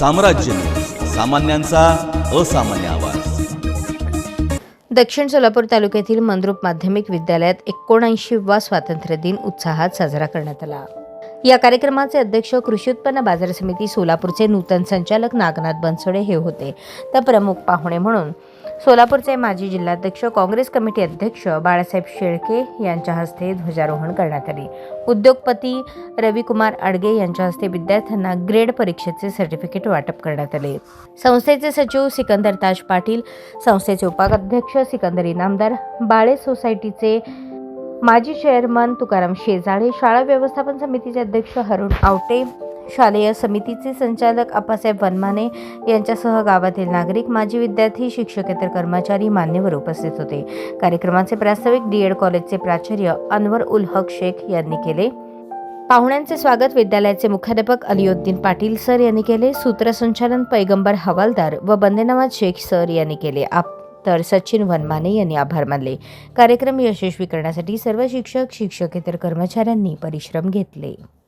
साम्राज्य सामान्यांचा असामान्य आवाज. दक्षिण सोलापूर तालुक्यातील मंद्रुप माध्यमिक विद्यालयात एकोणऐंशीवा स्वातंत्र्य दिन उत्साहात साजरा करण्यात आला. या कार्यक्रमाचे अध्यक्ष कृषी उत्पन्न बाजार समिती सोलापूरचे नूतन संचालक नागनाथ बनसोडे हे होते. तर प्रमुख पाहुणे म्हणून सोलापूरचे माजी जिल्हाध्यक्ष काँग्रेस कमिटी अध्यक्ष बाळासाहेब शेळके यांच्या हस्ते ध्वजारोहण करण्यात आले. उद्योगपती रविकुमार अडगे यांच्या हस्ते विद्यार्थ्यांना ग्रेड परीक्षेचे सर्टिफिकेट वाटप करण्यात आले. संस्थेचे सचिव सिकंदर ताज पाटील संस्थेचे उपाध्यक्ष सिकंदर इनामदार बाळे सोसायटीचे माजी चेअरमन तुकाराम शेजाळे शाळा व्यवस्थापन समितीचे अध्यक्ष हरुण आवटे शालेय समितीचे संचालक आप्पासाहेब वनमाने यांच्यासह गावातील नागरिक माजी विद्यार्थी शिक्षकेतर कर्मचारी मान्यवर उपस्थित होते. कार्यक्रमाचे प्रास्ताविक डी एड कॉलेजचे प्राचार्य अनवर उल हक शेख यांनी केले. पाहुण्यांचे स्वागत विद्यालयाचे मुख्याध्यापक अलिउद्दीन पाटील सर यांनी केले. सूत्रसंचालन पैगंबर हवालदार व बंदेनवाज शेख सर यांनी केले. आप तर सचिन वनमाने यांनी आभार मानले. कार्यक्रम यशस्वी करण्यासाठी सर्व शिक्षक शिक्षकेतर कर्मचाऱ्यांनी परिश्रम घेतले.